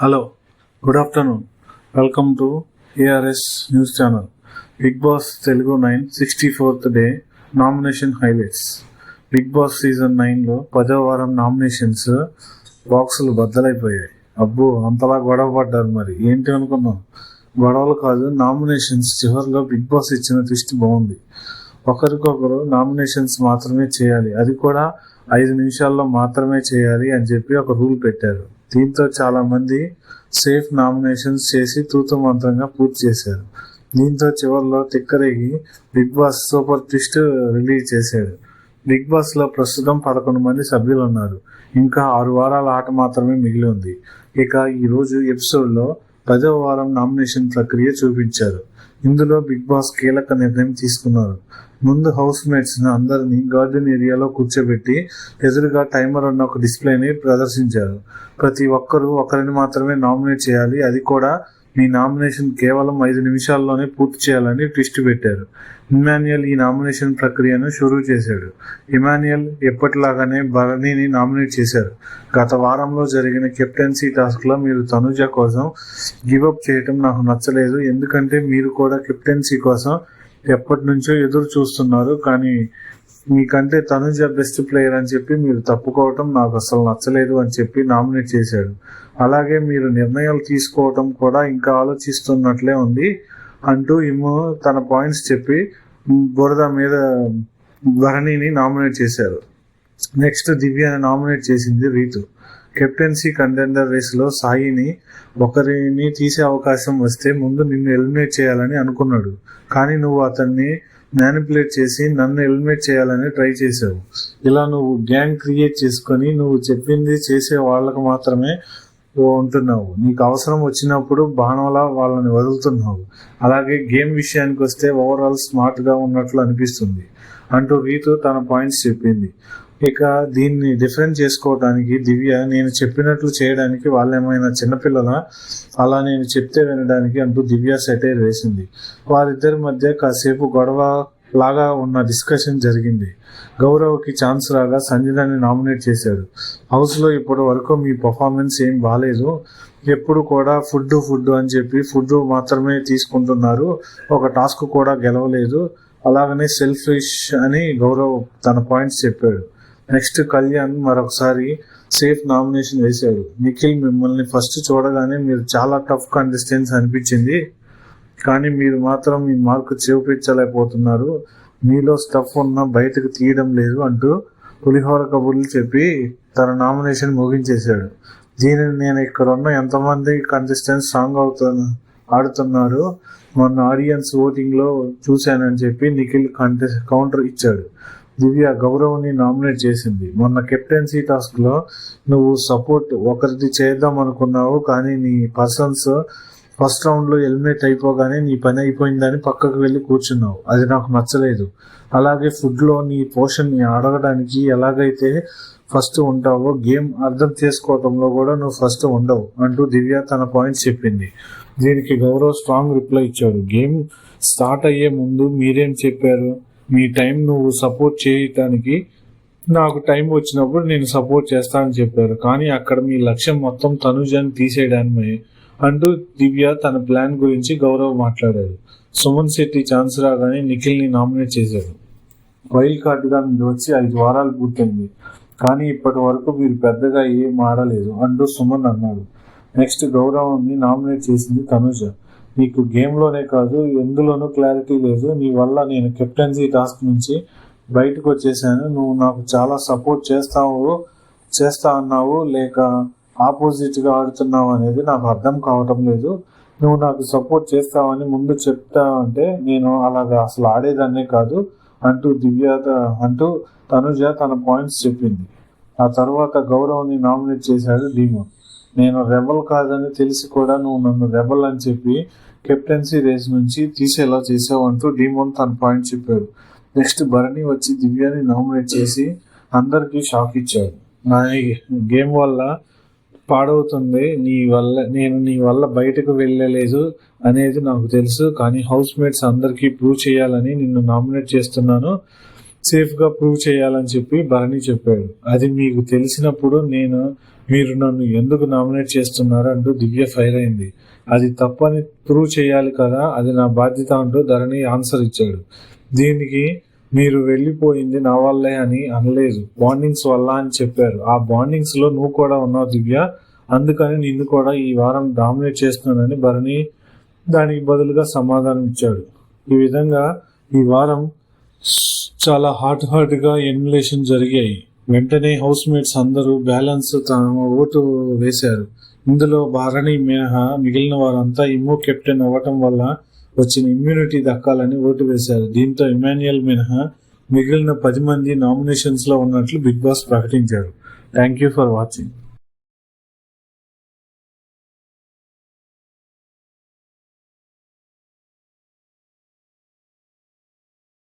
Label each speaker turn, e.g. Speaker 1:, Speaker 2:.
Speaker 1: Hello good afternoon welcome to ARS news channel Bigg Boss Telugu nine sixty fourth day nomination highlights Bigg Boss season నైన్లో పదో వారం nominations బాక్సులు బద్దలైపోయాయి. అబ్బో అంతలా గొడవ పడ్డారు మరి. ఏంటి అనుకున్నాం? గొడవలు కాదు నామినేషన్స్ చివరిలో బిగ్ బాస్ ఇచ్చిన ట్విస్ట్ బాగుంది. ఒకరికొకరు నామినేషన్స్ మాత్రమే చేయాలి. అది కూడా ఐదు నిమిషాల్లో మాత్రమే చేయాలి అని చెప్పి ఒక రూల్ పెట్టారు. దీంతో చాలా మంది సేఫ్ నామినేషన్స్ చేసి తూతమంత్రంగా పూర్తి చేశారు. దీంతో చివరిలో తిక్కరేగి Bigg Boss super twist release చేశాడు. బిగ్ బాస్లో ప్రస్తుతం పదకొండు మంది సభ్యులు ఉన్నారు ఇంకా ఆరు వారాల ఆట మాత్రమే మిగిలి ఉంది. ఇక ఈరోజు ఎపిసోడ్లో పదవ వారం నామినేషన్ ప్రక్రియ చూపించారు. ఇందులో బిగ్ బాస్ కీలక నిర్ణయం తీసుకున్నారు. ముందు హౌస్ మేట్స్ అందరినీ గార్డెన్ ఏరియాలో కూర్చోబెట్టి ఎదురుగా టైమర్ ఉన్న ఒక డిస్ప్లేని ప్రదర్శించారు. ప్రతి ఒక్కరూ ఒకరిని మాత్రమే నామినేట్ చేయాలి. అది కూడా మీ నామినేషన్ కేవలం ఐదు నిమిషాల్లోనే పూర్తి చేయాలని ట్విస్ట్ పెట్టారు. ఇమాన్యుయల్ ఈ నామినేషన్ ప్రక్రియను షురూ చేశాడు. ఇమాన్యుయల్ ఎప్పటిలాగానే భరణిని నామినేట్ చేశారు. గత వారంలో జరిగిన కెప్టెన్సీ టాస్క్లో మీరు తనుజ కోసం గివప్ చేయటం నాకు నచ్చలేదు. ఎందుకంటే మీరు కూడా కెప్టెన్సీ కోసం ఎప్పటి నుంచో ఎదురు చూస్తున్నారు కానీ మీకంటే తనుజ బెస్ట్ ప్లేయర్ అని చెప్పి మీరు తప్పుకోవటం నాకు అసలు నచ్చలేదు అని చెప్పి నామినేట్ చేశాడు. అలాగే మీరు నిర్ణయాలు తీసుకోవటం కూడా ఇంకా ఆలోచిస్తున్నట్లే ఉంది అంటూ ఇమ్ము తన పాయింట్స్ చెప్పి బురద మీద భరణిని నామినేట్ చేశారు. నెక్స్ట్ దివ్యని నామినేట్ చేసింది రీతు. కెప్టెన్సీ కంటెండర్ రేస్లో సాయిని ఒకరిని తీసే అవకాశం వస్తే ముందు నిన్ను ఎలిమినేట్ చేయాలని అనుకున్నాడు. కానీ నువ్వు అతన్ని మ్యానిపులేట్ చేసి నన్ను ఎలిమినేట్ చేయాలని ట్రై చేసావు ఇలా నువ్వు గ్యాంగ్ క్రియేట్ చేసుకొని నువ్వు చెప్పింది చేసే వాళ్ళకు మాత్రమే ఉంటున్నావు. నీకు అవసరం వచ్చినప్పుడు బాణంలా వాళ్ళని వదులుతున్నావు. అలాగే గేమ్ విషయానికి వస్తే ఓవరాల్ స్మార్ట్గా ఉన్నట్లు అనిపిస్తుంది. అంటూ రీతు తన పాయింట్స్ చెప్పింది. ఇక దీన్ని డిఫరెంట్ చేసుకోవడానికి దివ్య నేను చెప్పినట్లు చేయడానికి వాళ్ళేమైనా చిన్నపిల్లల? అలా నేను చెప్తే వినడానికి అంటూ దివ్య సెటైర్ వేసింది. వారిద్దరి మధ్య కాసేపు గొడవ లాగా ఉన్న డిస్కషన్ జరిగింది. గౌరవ్కి ఛాన్స్ రాగా సంజనాన్ని నామినేట్ చేశాడు హౌస్లో ఇప్పటి వరకు మీ పర్ఫార్మెన్స్ ఏం బాగాలేదు ఎప్పుడు కూడా ఫుడ్ ఫుడ్ అని చెప్పి ఫుడ్ మాత్రమే తీసుకుంటున్నారు. ఒక టాస్క్ కూడా గెలవలేదు. అలాగనే సెల్ఫిష్ అని గౌరవ్ తన పాయింట్స్ చెప్పాడు. నెక్స్ట్ కళ్యాణ్ మరొకసారి సేఫ్ నామినేషన్ వేశాడు. నిఖిల్ మిమ్మల్ని ఫస్ట్ చూడగానే మీరు చాలా టఫ్ కంటెస్టెంట్స్ అనిపించింది. కానీ మీరు మాత్రం మీ మార్క్ చూపించలేకపోతున్నారు మీలో స్టఫ్ ఉన్న బయటకు తీయడం లేదు అంటూ పులిహోర కబుర్లు చెప్పి తన నామినేషన్ ముగించేశాడు. దీనిని నేను ఇక్కడ ఉన్న ఎంతమంది కంటెస్టెంట్స్ సాంగ్ అవుతాను ఆడుతున్నారు మొన్న ఆడియన్స్ ఓటింగ్లో చూశానని చెప్పి నిఖిల్ కంటెస్ట్ కౌంటర్ ఇచ్చాడు. దివ్య గౌరవ్ని నామినేట్ చేసింది. మొన్న కెప్టెన్సీ టాస్క్లో నువ్వు సపోర్ట్ ఒకరిది చేద్దాం అనుకున్నావు కానీ నీ పర్సన్స్ ఫస్ట్ రౌండ్లో ఎలిమినేట్ అయిపోగానే నీ పని అయిపోయిందని పక్కకు వెళ్ళి కూర్చున్నావు. అది నాకు నచ్చలేదు. అలాగే ఫుడ్లో నీ పోషన్ని అడగడానికి ఎలాగైతే ఫస్ట్ ఉంటావో గేమ్ అర్థం చేసుకోవటంలో కూడా నువ్వు ఫస్ట్ ఉండవు అంటూ దివ్య తన పాయింట్స్ చెప్పింది. దీనికి గౌరవ్ స్ట్రాంగ్ రిప్లై ఇచ్చాడు. గేమ్ స్టార్ట్ అయ్యే ముందు మీరేం చెప్పారు? మీ టైం నువ్వు సపోర్ట్ చేయటానికి నాకు టైం వచ్చినప్పుడు నేను సపోర్ట్ చేస్తానని చెప్పారు. కానీ అక్కడ మీ లక్ష్యం మొత్తం తనుజాన్ని తీసేయడానికి అంటూ దివ్య తన ప్లాన్ గురించి గౌరవ్ మాట్లాడారు సుమన్ శెట్టి ఛాన్స్ రాగానే నిఖిల్ని నామినేట్ చేశారు వైల్డ్ కార్డుగా మీరు వచ్చి ఐదు వారాలు పూర్తయింది. కానీ ఇప్పటి వరకు మీరు పెద్దగా ఏం ఆడలేదు అంటూ సుమన్ అన్నాడు. నెక్స్ట్ గౌరవాన్ని నామినేట్ చేసింది తనుజ. నీకు గేమ్లోనే కాదు ఎందులోనూ క్లారిటీ లేదు. నీ వల్ల నేను కెప్టెన్సీ టాస్క్ నుంచి బయటకు వచ్చేసాను. నువ్వు నాకు చాలా సపోర్ట్ చేస్తావు చేస్తా అన్నావు లేక ఆపోజిట్గా ఆడుతున్నావు అనేది నాకు అర్థం కావటం లేదు. నువ్వు నాకు సపోర్ట్ చేస్తావని ముందు చెప్తావంటే నేను అలాగా అసలు ఆడేదాన్నే కాదు అంటూ దివ్య అంటూ తనుజ తన పాయింట్స్ చెప్పింది. ఆ తర్వాత గౌరవ్ని నామినేట్ చేశాడు డీమో నేను రెబల్ కాదని తెలిసి కూడా నువ్వు నన్ను రెబల్ అని చెప్పి కెప్టెన్సీ రేస్ నుంచి తీసేలా చేసావు అంటూ డీమోన్ తన పాయింట్ చెప్పాడు. నెక్స్ట్ భరణి వచ్చి దివ్యాని నామినేట్ చేసి అందరికీ షాక్ ఇచ్చాడు. నా ఈ గేమ్ వల్ల పాడవుతుంది. నీ వల్ల నేను నీ వల్ల బయటకు వెళ్ళలేదు అనేది నాకు తెలుసు. కానీ హౌస్ మేట్స్ అందరికీ ప్రూవ్ చేయాలని నిన్ను నామినేట్ చేస్తున్నాను. సేఫ్గా ప్రూవ్ చేయాలని చెప్పి భరణి చెప్పాడు. అది మీకు తెలిసినప్పుడు నేను మీరు నన్ను ఎందుకు నామినేట్ చేస్తున్నారు అంటూ దివ్య ఫైర్ అయింది. అది తప్పని ప్రూవ్ చేయాలి కదా అది నా బాధ్యత అంటూ ధరణి ఆన్సర్ ఇచ్చాడు. దీనికి మీరు వెళ్ళిపోయింది నా వల్లే అని అనలేదు. బాండింగ్స్ వల్ల అని చెప్పారు. ఆ బాండింగ్స్లో నువ్వు కూడా ఉన్నావు దివ్య. అందుకని నిన్ను కూడా ఈ వారం డామినేట్ చేస్తున్నానని భరణి దానికి బదులుగా సమాధానం ఇచ్చాడు. ఈ విధంగా ఈ వారం చాలా హాట్ హాట్గా జరిగాయి. వెంటనే హౌస్ మేట్స్ అందరూ బ్యాలెన్స్ తమ ఓటు వేశారు. ఇందులో భారణి మినహా మిగిలిన వారంతా ఇమ్మో కెప్టెన్ అవ్వటం వల్ల వచ్చిన ఇమ్యూనిటీ దక్కాలని ఓటు వేశారు. దీంతో ఇమాన్యుయల్ మినహా మిగిలిన పది మంది నామినేషన్స్లో ఉన్నట్లు బిగ్ బాస్ ప్రకటించారు. Thank you for watching